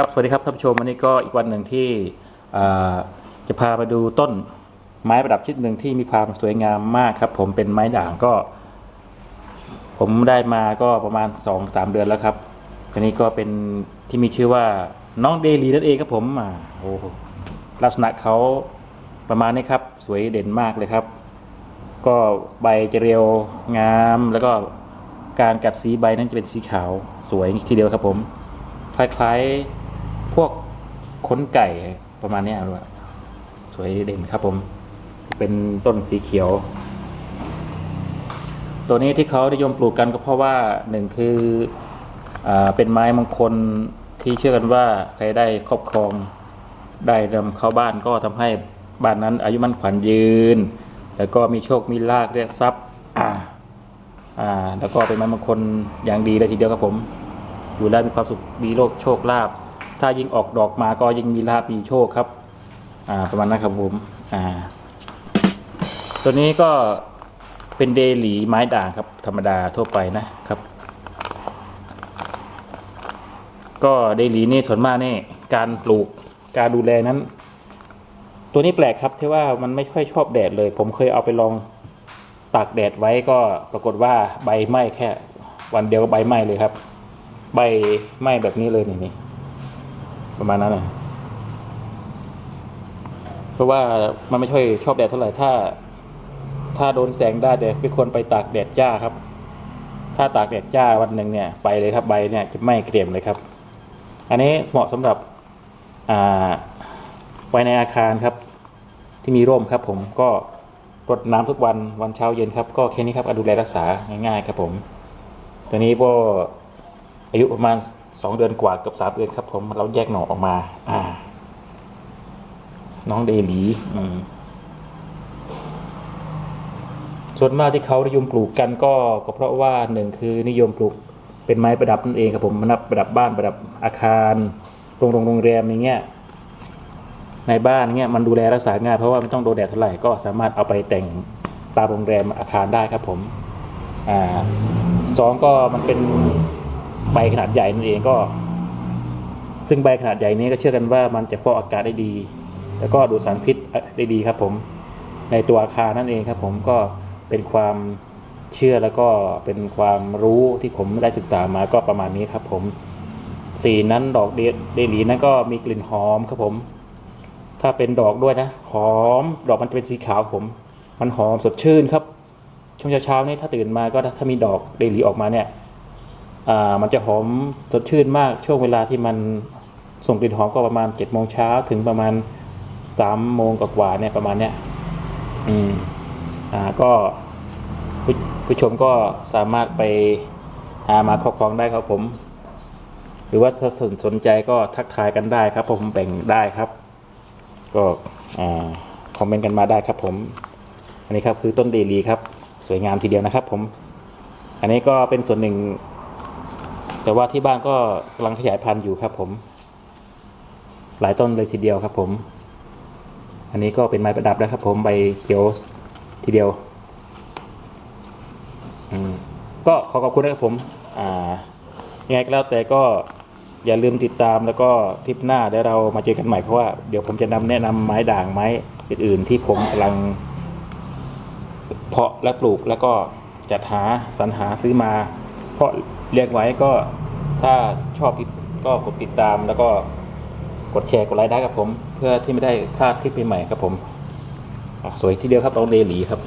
ครับ สวัสดีครับท่านผู้ชมวันนี้ก็อีกวันหนึ่งที่จะพาไปดูต้นไม้ประดับชนิดหนึ่งที่มีความสวยงามมากครับ ผมเป็นไม้ด่างก็ ผมได้มาก็ประมาณ2อสามเดือนแล้วครับทีนี้ก็เป็นที่มีชื่อว่าน้องเดลีนั่นเองครับผมอ่าโอ้โหลักษณะเขาประมาณนี้ครับ สวยเด่นมากเลยครับ ก็ใบจะเรียวงามแล้วก็การกัดสีใบนั้นจะเป็นสีขาวสวยทีเดียวครับผมคล้ายๆ พวกขนไก่ประมาณนี้ด้วยสวยเด่นครับผม เป็นต้นสีเขียว ตัวนี้ที่เขานิยมปลูกกันก็เพราะว่าหนึ่งคืออเป็นไม้มงคลที่เชื่อกันว่าใครได้ครอบครองได้นำเข้าบ้านก็ทำให้บ้านนั้น อายุมั่นขวัญยืน แล้วก็มีโชคมีลาภเรียกทรัพย์อ่าอ่าแล้วก็เป็นไม้มงคลอย่างดีเลยทีเดียวครับผม อยู่แล้วมีความสุขมีโลกโชคลาภ ถ้ายิ่งออกดอกมาก็ยิ่งมีลาภมีโชคครับอ่าประมาณนั้นครับผมอ่าตัวนี้ก็เป็นเดลีไม้ด่างครับ ธรรมดาทั่วไปนะครับ ก็เดลีนี่ส่วนมากนี่การปลูกการดูแลนั้น ตัวนี้แปลกครับที่ว่ามันไม่ค่อยชอบแดดเลย ผมเคยเอาไปลองตากแดดไว้ก็ปรากฏว่าใบไหม้แค่ วันเดียวก็ใบไหม้เลยครับ ใบไหม้แบบนี้เลยนี่ ประมาณนั้นนะเพราะว่ามันไม่ค่อยชอบแดดเท่าไหร่ถ้า ถ้าโดนแสงได้แต่ไม่ควรไปตากแดดจ้าครับ ถ้าตากแดดจ้าวันหนึ่งเนี่ยไปเลยครับใบเนี่ยจะไหม้เกรียมเลยครับ อันนี้เหมาะสำหรับอ่าไว้ในอาคารครับ ที่มีร่มครับผมก็รดน้ำทุกวันวันเช้าเย็นครับ ก็แค่นี้ครับอาดูแลรักษาง่ายๆครับผม ตัวนี้ก็อายุประมาณ สองเดือนกว่าเกับสามเดือนครับผมเราแยกหน่อออกมา อ่า น้องเดลีอืมส่วนมากที่เขานิยมปลูกกันก็ก็เพราะว่าหนึ่งคือนิยมปลูกเป็นไม้ประดับนั่นเองครับผมมันนับประดับบ้านประดับอาคารโรงโรงโรงแรมอย่างเงี้ยในบ้านเงี้ยมันดูแลรักษาง่ายเพราะว่าไม่ต้องโดนแดดเท่าไหร่ก็สามารถเอาไปแต่งตามโรงแรมอาคารได้ครับผมอ่าสองก็มันเป็น ใบขนาดใหญ่นั่นเองก็ ซึ่งใบขนาดใหญ่นี้ก็เชื่อกันว่ามันจะฟอกอากาศได้ดี แล้วก็ดูดสารพิษได้ดีครับ ผมในตัวอาคารนั่นเองครับ ผมก็เป็นความเชื่อแล้วก็เป็นความรู้ที่ผมได้ศึกษามาก็ประมาณนี้ครับ ผมสีนั้นดอกเดลีนั้นก็มีกลิ่นหอมครับผม ถ้าเป็นดอกด้วยนะ หอม ดอกมันจะเป็นสีขาวผม มันหอมสดชื่นครับ ช่วงเช้าๆนี่ถ้าตื่นมาก็ถ้ามีดอกเดลีออกมาเนี่ย มันจะหอมสดชื่นมากช่วงเวลาที่มันส่งกลิ่นหอมก็ประมาณเจ็ดโมงเช้าถึงประมาณสามโมงกว่าเนี่ยประมาณเนี้ยอืมอ่าก็ผู้ผู้ชมก็สามารถไปหามาครอบครองได้ครับผม หรือว่าถ้าสนสนใจก็ทักทายกันได้ครับ ผมแบ่งได้ครับ ก็อ่าคอมเมนต์กันมาได้ครับผม อันนี้ครับคือต้นเดลีครับ สวยงามทีเดียวนะครับ ผม อันนี้ก็เป็นส่วนหนึ่ง แต่ว่าที่บ้านก็กำลังขยายพันธุ์อยู่ครับผม หลายต้นเลยทีเดียวครับผม อันนี้ก็เป็นไม้ประดับนะครับผมใบเขียวทีเดียวก็ขอขอบคุณนะครับผมอ่ายังไงก็แล้วแต่ก็อย่าลืมติดตามแล้วก็ทริปหน้าเดี๋ยวเรามาเจอกันใหม่เพราะว่าเดี๋ยวผมจะนำแนะนำไม้ด่างไม้อื่นๆ ที่ผมกำลัง เพาะและปลูกแล้วก็จัดหาสรรหาซื้อมา เพาะเรียกไว้ก็ถ้าชอบก็กดติดตามแล้วก็กดแชร์กดไลค์ได้ครับผม เพื่อที่ไม่ได้พลาดคลิปใหม่ๆครับผมสวยทีเดียวครับน้องเดลีครับ